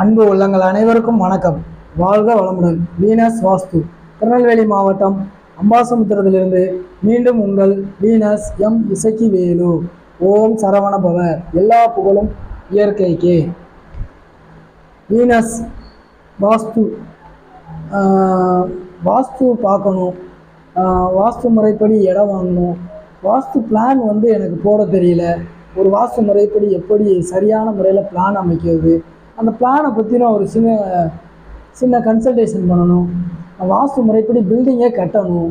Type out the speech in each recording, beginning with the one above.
அன்பு உள்ளங்கள் அனைவருக்கும் வணக்கம். வாழ்க வளமுடன். வீனஸ் வாஸ்து. திருநெல்வேலி மாவட்டம் அம்பாசமுத்திரத்திலிருந்து மீண்டும் உங்கள் வீனஸ் எம் இசக்கி வேலு ஓம் சரவண பவ எல்லா புகழும் இயற்கைக்கே. வீனஸ் வாஸ்து. வாஸ்து பார்க்கணும். வாஸ்து முறைப்படி இடம் வாங்கணும். வாஸ்து பிளான் வந்து எனக்கு போட தெரியல. ஒரு வாஸ்து முறைப்படி எப்படி சரியான முறையில் பிளான் அமைக்கிறது? அந்த பிளானை பற்றின ஒரு சின்ன சின்ன கன்சல்டேஷன் பண்ணணும். வாஸ்து முறைப்படி பில்டிங்கே கட்டணும்.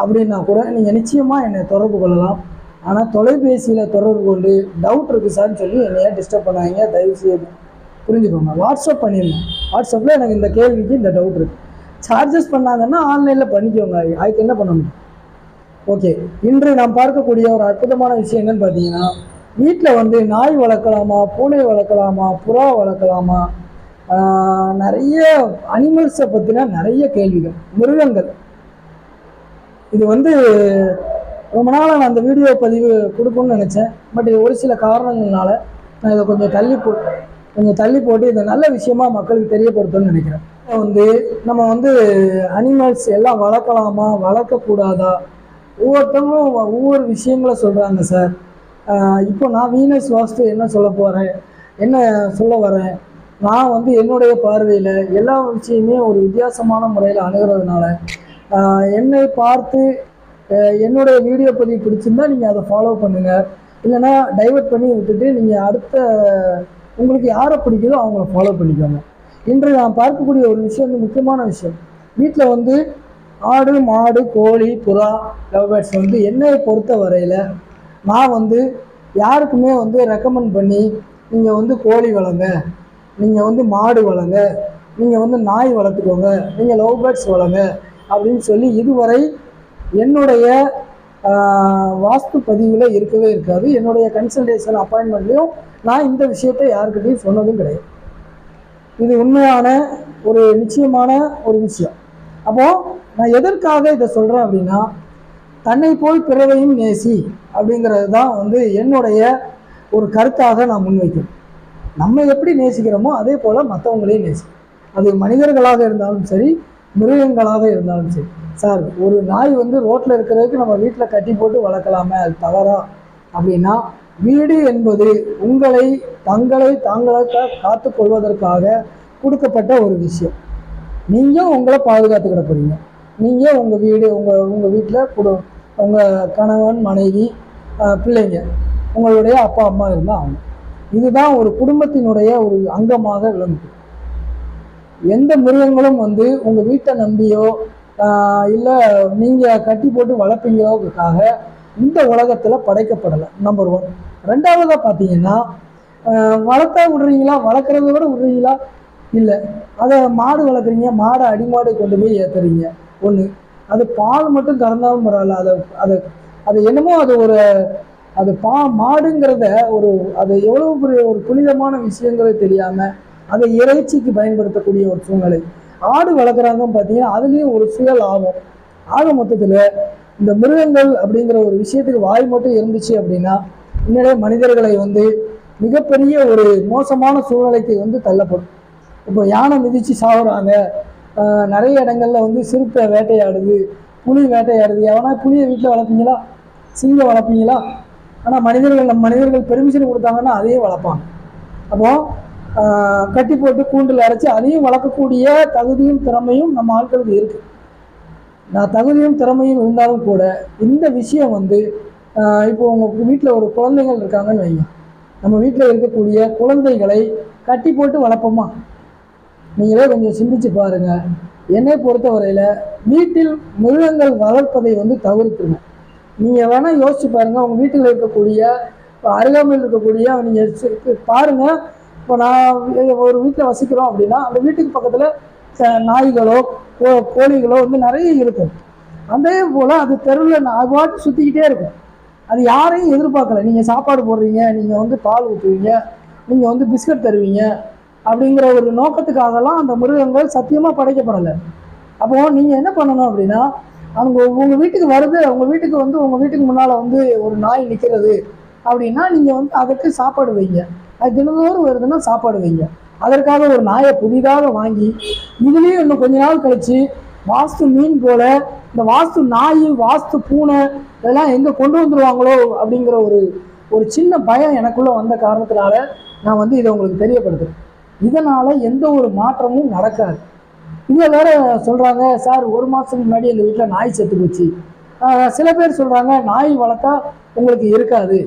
அப்படின்னா கூட நீங்கள் நிச்சயமாக என்னை தொடர்பு கொள்ளலாம். ஆனால் தொலைபேசியில் தொடர்பு கொண்டு டவுட் இருக்குது சார்னு சொல்லி என்னைய டிஸ்டர்ப் பண்ணாங்க தயவு செய்து புரிஞ்சுக்கோங்க வாட்ஸ்அப் பண்ணியிருந்தேன் வாட்ஸ்அப்பில் எனக்கு இந்த கேள்விக்கு இந்த டவுட் இருக்குது சார்ஜஸ் பண்ணாங்கன்னா ஆன்லைனில் பண்ணிக்கோங்க. அதுக்கு என்ன பண்ண முடியும்? ஓகே இன்று நாம் பார்க்கக்கூடிய ஒரு அற்புதமான விஷயம் என்னன்னு பார்த்தீங்கன்னா வீட்டில் வந்து நாய் வளர்க்கலாமா பூனை வளர்க்கலாமா புறா வளர்க்கலாமா? நிறைய அனிமல்ஸை பற்றின நிறைய கேள்விகள் மிருகங்கள். இது வந்து ரொம்ப நாளாக நான் அந்த வீடியோ பதிவு கொடுக்கணும்னு நினச்சேன். பட் இது ஒரு சில காரணங்கள்னால நான் இதை கொஞ்சம் தள்ளி போ கொஞ்சம் தள்ளி போட்டு இதை நல்ல விஷயமா மக்களுக்கு தெரியப்படுத்தணும்னு நினைக்கிறேன். வந்து நம்ம வந்து அனிமல்ஸ் எல்லாம் வளர்க்கலாமா வளர்க்கக்கூடாதா? ஒவ்வொருத்தவங்களும் ஒவ்வொரு விஷயங்களை சொல்கிறாங்க சார். இப்போ நான் வீனஸ் வாஸ்து என்ன சொல்ல போகிறேன் என்ன சொல்ல வரேன்? நான் வந்து என்னுடைய பார்வையில் எல்லா விஷயமே ஒரு வித்தியாசமான முறையில் அணுகிறதுனால என்னை பார்த்து என்னுடைய வீடியோ பதிவு பிடிச்சிருந்தா நீங்கள் அதை ஃபாலோ பண்ணுங்கள் இல்லைன்னா டைவர்ட் பண்ணி விட்டுட்டு நீங்கள் அடுத்த உங்களுக்கு யாரை பிடிக்குதோ அவங்கள ஃபாலோ பண்ணிக்கோங்க. இன்று நான் பார்க்கக்கூடிய ஒரு விஷயம் வந்து முக்கியமான விஷயம். வீட்டில் வந்து ஆடு மாடு கோழி புறா லவ் பேர்ட்ஸ் வந்து என்னை பொறுத்த வரையில் நான் வந்து யாருக்குமே வந்து ரெக்கமெண்ட் பண்ணி நீங்கள் வந்து கோழி வளங்க நீங்கள் வந்து மாடு வளங்க நீங்கள் வந்து நாய் வளர்த்துக்கோங்க நீங்கள் லவ் பேர்ட்ஸ் வளங்க அப்படின்னு சொல்லி இதுவரை என்னுடைய வாஸ்து பதிவில் இருக்கவே இருக்காது. என்னுடைய கன்சல்டேஷன் அப்பாயின்மெண்ட்லேயும் நான் இந்த விஷயத்தை யாருக்கிட்டையும் சொன்னதும் கிடையாது. இது உண்மையான ஒரு நிச்சயமான ஒரு விஷயம். அப்போது நான் எதற்காக இதை சொல்கிறேன் அப்படின்னா தன்னை போல் பிறவையும் நேசி அப்படிங்கிறது தான் வந்து என்னுடைய ஒரு கருத்தாக நான் முன்வைக்கிறேன். நம்ம எப்படி நேசிக்கிறோமோ அதே போல் மற்றவங்களையும் நேசி அது மனிதர்களாக இருந்தாலும் சரி மிருகங்களாக இருந்தாலும் சரி. சார் ஒரு நாய் வந்து ரோட்டில் இருக்கிறதுக்கு நம்ம வீட்டில் கட்டி போட்டு வளர்க்கலாமே அது தவறா? அப்படின்னா வீடு என்பது உங்களை தங்களை தாங்களாக காத்து கொள்வதற்காக கொடுக்கப்பட்ட ஒரு விஷயம். நீங்கள் உங்களை பாதுகாத்துக்கிட போறீங்க. நீங்கள் உங்கள் வீடு உங்கள் உங்கள் வீட்டில் கொடு உங்கள் கணவன் மனைவி பிள்ளைங்க. உங்களுடைய அப்பா அம்மா இருந்தால் அவங்க இதுதான் ஒரு குடும்பத்தினுடைய ஒரு அங்கமாக விளங்கும். எந்த மிருகங்களும் வந்து உங்கள் வீட்டை நம்பியோ இல்லை நீங்கள் கட்டி போட்டு வளர்ப்பீங்களோக்காக இந்த உலகத்தில் படைக்கப்படலை நம்பர் ஒன் ரெண்டாவதாக பார்த்தீங்கன்னா வளர்த்தா விடுறீங்களா வளர்க்குறத விட விடுறீங்களா? இல்லை. அதை மாடு வளர்க்குறீங்க மாடை அடிமாடு கொண்டு போய் ஏற்றுறீங்க ஒன்று அது பால் மட்டும் கறந்தாலும் பரவாயில்ல அதை அதை அது என்னமோ அது ஒரு அது பா மாடுங்கிறத ஒரு அது எவ்வளோ பெரிய ஒரு புனிதமான விஷயங்களே தெரியாமல் அதை இறைச்சிக்கு பயன்படுத்தக்கூடிய ஒரு சூழ்நிலை. ஆடு வளர்க்குறாங்கன்னு பார்த்தீங்கன்னா அதுலேயும் ஒரு சுயல் ஆகும் ஆக மொத்தத்தில் இந்த மிருகங்கள் அப்படிங்கிற ஒரு விஷயத்துக்கு வாய் மட்டும் இருந்துச்சு அப்படின்னா இன்னும் மனிதர்களை வந்து மிகப்பெரிய ஒரு மோசமான சூழ்நிலைக்கு வந்து தள்ளப்படும். இப்போ யானை மிதித்து சாகுறாங்க நிறைய இடங்கள்ல வந்து சிறுத்தை வேட்டையாடுது புலி வேட்டையாடுது. எவனா புளியை வீட்டில் வளர்த்தீங்களா? சிங்கம் வளர்ப்பீங்களா? ஆனால் மனிதர்கள் நம்ம மனிதர்கள் பெர்மிஷன் கொடுத்தாங்கன்னா அதையும் வளர்ப்பாங்க. அப்போ கட்டி போட்டு கூண்டில் அரைச்சி அதையும் வளர்க்கக்கூடிய தகுதியும் திறமையும் நம்ம ஆட்களுக்கு இருக்குது நான் தகுதியும் திறமையும் இருந்தாலும் கூட இந்த விஷயம் வந்து இப்போ உங்கள் வீட்டில் ஒரு குழந்தைகள் இருக்காங்கன்னு வைங்க. நம்ம வீட்டில் இருக்கக்கூடிய குழந்தைகளை கட்டி போட்டு வளர்ப்போமா? நீங்களே கொஞ்சம் சிந்திச்சு பாருங்கள் என்னை பொறுத்தவரையில் வீட்டில் மிருகங்கள் வளர்ப்பதை வந்து தவிர்த்துருங்க. நீங்கள் வேணால் யோசிச்சு பாருங்கள் உங்கள் வீட்டில் இருக்கக்கூடிய இப்போ அருகாமையில் இருக்கக்கூடிய நீங்கள் பாருங்கள் இப்போ நான் ஒரு வீட்டில் வசிக்கிறோம் அப்படின்னா அந்த வீட்டுக்கு பக்கத்தில் நாய்களோ கோ கோழிகளோ வந்து நிறைய இருக்கும். அதே போல் அது தெருவில் நான் பாட்டு சுற்றிக்கிட்டே இருக்கும். அது யாரையும் எதிர்பார்க்கல. நீங்கள் சாப்பாடு போடுறீங்க நீங்கள் வந்து பால் ஊற்றுவீங்க நீங்கள் வந்து பிஸ்கட் தருவீங்க அப்படிங்கிற ஒரு நோக்கத்துக்காகலாம் அந்த மிருகங்கள் சத்தியமாக படைக்கப்படலை. அப்போது நீங்கள் என்ன பண்ணணும் அப்படின்னா அவங்க உங்கள் வீட்டுக்கு வருது உங்கள் வீட்டுக்கு வந்து உங்கள் வீட்டுக்கு முன்னால் வந்து ஒரு நாய் நிற்கிறது அப்படின்னா நீங்கள் வந்து அதுக்கு சாப்பாடு வைங்க. அது தினந்தோறும் வருதுன்னா சாப்பாடு வைங்க. அதற்காக ஒரு நாயை புதிதாக வாங்கி இதுலேயும் இன்னும் கொஞ்ச நாள் கழிச்சு வாஸ்து மீன் போல இந்த வாஸ்து நாய் வாஸ்து பூனை இதெல்லாம் எங்கே கொண்டு வந்துருவாங்களோ அப்படிங்கிற ஒரு ஒரு சின்ன பயம் எனக்குள்ள வந்த காரணத்தினால நான் வந்து இதை உங்களுக்கு தெரியப்படுத்துறேன். இதனால எந்த ஒரு மாற்றமும் நடக்காது. இங்கே வேற சொல்கிறாங்க சார் ஒரு மாதத்துக்கு முன்னாடி எங்கள் வீட்டில் நாய் செத்து போச்சு. சில பேர் சொல்கிறாங்க நாய் வளர்த்தா உங்களுக்கு இருக்காது.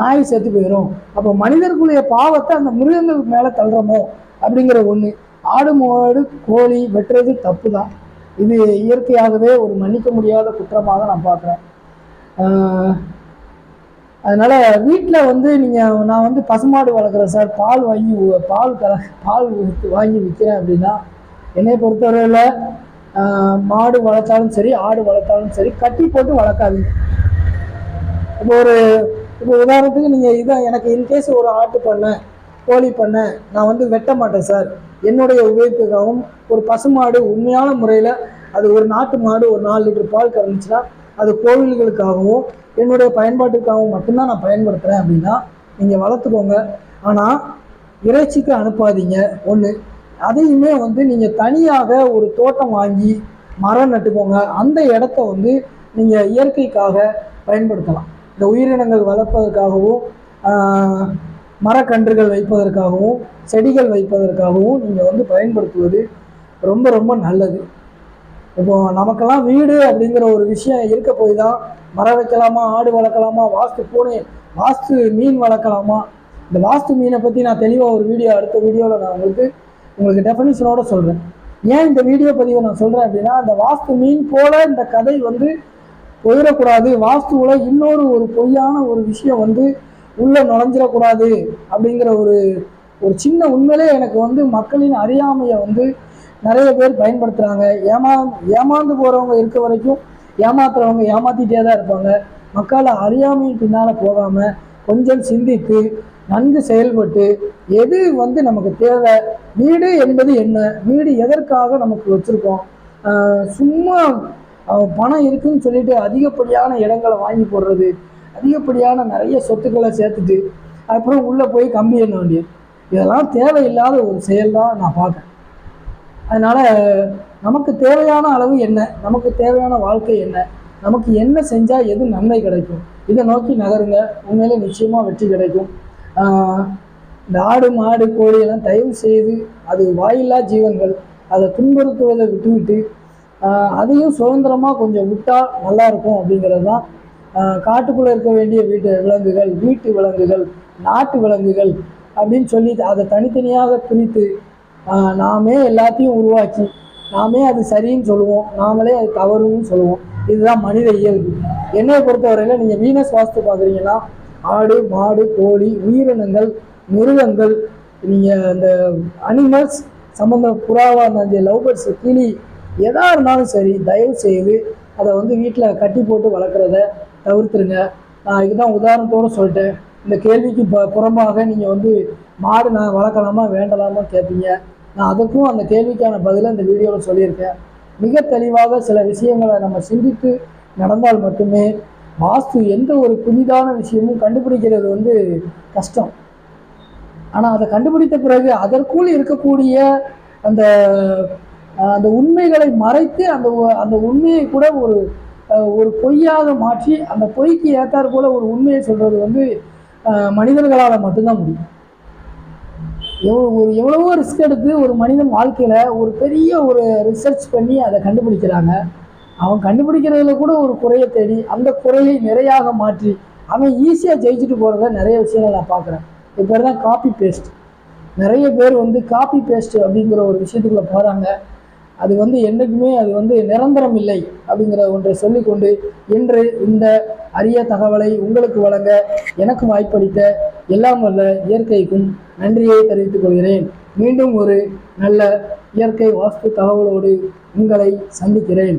நாய் செத்து போயிடும் அப்போ மனிதர்களுடைய பாவத்தை அந்த மிருகங்கள் மேலே தள்ளுறோமோ? அப்படிங்கிற ஒன்று ஆடு மாடு கோழி வெட்டுறது தப்பு தான் இது இயற்கையாகவே ஒரு மன்னிக்க முடியாத குற்றமாக நான் பார்க்குறேன். அதனால் வீட்டில் வந்து நீங்கள் நான் வந்து பசுமாடு வளர்க்குறேன் சார். பால் வாங்கி பால் கல பால் வாங்கி விற்கிறேன் அப்படின்னா என்னை பொறுத்தவரையில் மாடு வளர்த்தாலும் சரி ஆடு வளர்த்தாலும் சரி கட்டி போட்டு வளர்க்காதீங்க. இப்போ ஒரு இப்போ உதாரணத்துக்கு நீங்கள் இதான் எனக்கு இன்கேஸ் ஒரு ஆட்டு பண்ணை கோழி பண்ணை நான் வந்து வெட்ட மாட்டேன் சார். என்னுடைய உபயோகத்துக்காகவும் ஒரு பசுமாடு உண்மையான முறையில் அது ஒரு நாட்டு மாடு ஒரு நாலு லிட்டர் பால் கறந்துச்சுன்னா அது கோவில்களுக்காகவும் என்னுடைய பயன்பாட்டுக்காகவும் மட்டும்தான் நான் பயன்படுத்துகிறேன் அப்படின்னா நீங்கள் வளர்த்துக்கோங்க. ஆனால் இறைச்சிக்கு அனுப்பாதீங்க. ஒன்று அதையுமே வந்து நீங்கள் தனியாக ஒரு தோட்டம் வாங்கி மரம் நட்டுக்கோங்க. அந்த இடத்த வந்து நீங்கள் இயற்கைக்காக பயன்படுத்தலாம். இந்த உயிரினங்கள் வளர்ப்பதற்காகவும் மரக்கன்றுகள் வைப்பதற்காகவும் செடிகள் வைப்பதற்காகவும் நீங்கள் வந்து பயன்படுத்துவது ரொம்ப ரொம்ப நல்லது. இப்போ நமக்கெல்லாம் வீடு அப்படிங்கிற ஒரு விஷயம் இருக்க போய் தான் மரம் வைக்கலாமா ஆடு வளர்க்கலாமா வாஸ்து பூனை வாஸ்து மீன் வளர்க்கலாமா? இந்த வாஸ்து மீனை பற்றி நான் தெளிவாக ஒரு வீடியோ அடுத்த வீடியோவில் நான் உங்களுக்கு உங்களுக்கு டெஃபனிஷனோட சொல்கிறேன் ஏன் இந்த வீடியோ பதிவை நான் சொல்கிறேன் அப்படின்னா அந்த வாஸ்து மீன் போல இந்த கதை வந்து போயிடக்கூடாது. வாஸ்துவில் இன்னொரு ஒரு பொய்யான ஒரு விஷயம் வந்து உள்ளே நுழைஞ்சிடக்கூடாது அப்படிங்கிற ஒரு ஒரு சின்ன உண்மையிலே எனக்கு வந்து மக்களின் அறியாமையை வந்து நிறைய பேர் பயன்படுத்துகிறாங்க ஏமா ஏமாந்து போகிறவங்க இருக்க வரைக்கும் ஏமாத்துறவங்க ஏமாத்திட்டே தான் இருப்பாங்க. மக்களை அறியாமையின் பின்னால் போகாமல் கொஞ்சம் சிந்தித்து நன்கு செயல்பட்டு எது வந்து நமக்கு தேவை வீடு என்பது என்ன வீடு எதற்காக நமக்கு வச்சுருக்கோம்? சும்மா பணம் இருக்குன்னு சொல்லிட்டு அதிகப்படியான இடங்களை வாங்கி போடுறது அதிகப்படியான நிறைய சொத்துக்களை சேர்த்துட்டு அப்புறம் உள்ளே போய் கம்பி எண்ண வேண்டியது. இதெல்லாம் தேவையில்லாத ஒரு செயல் தான் நான் பார்க்குறேன். அதனால் நமக்கு தேவையான அளவு என்ன நமக்கு தேவையான வாழ்க்கை என்ன நமக்கு என்ன செஞ்சால் எது நன்மை கிடைக்கும் இதை நோக்கி நகருங்க உண்மையிலே நிச்சயமாக வெற்றி கிடைக்கும். இந்த ஆடு மாடு கோழி எல்லாம் தயவு செய்து அது வாயில்லா ஜீவன்கள். அதை துன்புறுத்துவதை விட்டுவிட்டு அதையும் சுதந்திரமாக கொஞ்சம் விட்டால் நல்லா இருக்கும் அப்படிங்கிறது தான் காட்டுக்குள்ளே இருக்க வேண்டிய வீட்டு விலங்குகள் வீட்டு விலங்குகள் நாட்டு விலங்குகள் அப்படின்னு சொல்லி அதை தனித்தனியாக பிரித்து நாமே எல்லாத்தையும் உருவாக்கி நாமே அது சரின்னு சொல்லுவோம். நாமளே அது தவறுன்னு சொல்லுவோம். இதுதான் மனித இயல்பு. என்னை பொறுத்தவரையில் நீங்கள் வீனஸ் வாஸ்து பார்க்குறீங்கன்னா ஆடு மாடு கோழி உயிரினங்கள் மிருகங்கள் நீங்கள் அந்த அனிமல்ஸ் சம்மந்த புறாவாக இருந்தாலும் சரி லவ் பேர்ட்ஸ் கிளி எதா இருந்தாலும் சரி தயவு செய்து அதை வந்து வீட்டில் கட்டி போட்டு வளர்க்குறத தவிர்த்துருங்க. நான் இதுதான் உதாரணத்தோடு சொல்லிட்டேன். இந்த கேள்விக்கு ப புறம்பாக நீங்கள் வந்து மாடு நான் வளர்க்கலாமா வேண்டலாமா கேட்பீங்க. நான் அதுக்கும் அந்த கேள்விக்கான பதிலை இந்த வீடியோவில் சொல்லியிருக்கேன். மிக தெளிவாக சில விஷயங்களை நம்ம சிந்தித்து நடந்தால் மட்டுமே வாஸ்து எந்த ஒரு புதிதான விஷயமும் கண்டுபிடிக்கிறது வந்து கஷ்டம். ஆனால் அதை கண்டுபிடித்த பிறகு அதற்குள் இருக்கக்கூடிய அந்த அந்த உண்மைகளை மறைத்து அந்த அந்த உண்மையை கூட ஒரு ஒரு பொய்யாக மாற்றி அந்த பொய்க்கு ஏற்றாற் போல ஒரு உண்மையை சொல்கிறது வந்து மனிதர்களால் மட்டும்தான் முடியும். எவ்வளோ ஒரு எவ்வளவோ ரிஸ்க் எடுத்து ஒரு மனிதன் வாழ்க்கையில் ஒரு பெரிய ஒரு ரிசர்ச் பண்ணி அதை கண்டுபிடிக்கிறாங்க. அவன் கண்டுபிடிக்கிறதுல கூட ஒரு குறையை தேடி அந்த குறையை நிறையாக மாற்றி அவன் ஈஸியாக ஜெயிச்சுட்டு போகிறத நிறைய விஷயங்கள் நான் பார்க்குறேன். இது பேர் தான் காப்பி பேஸ்ட் நிறைய பேர் வந்து காப்பி பேஸ்ட் அப்படிங்கிற ஒரு விஷயத்துக்குள்ளே போகிறாங்க அது வந்து என்றைக்குமே அது வந்து நிரந்தரம் இல்லை அப்படிங்கிற ஒன்றை சொல்லிக்கொண்டு இன்று இந்த அரிய தகவலை உங்களுக்கு வழங்க எனக்கு வாய்ப்பளித்த எல்லாம் வல்ல இயற்கைக்கும் நன்றியை தெரிவித்துக் கொள்கிறேன். மீண்டும் ஒரு நல்ல இயற்கை வாஸ்து தகவலோடு உங்களை சந்திக்கிறேன்.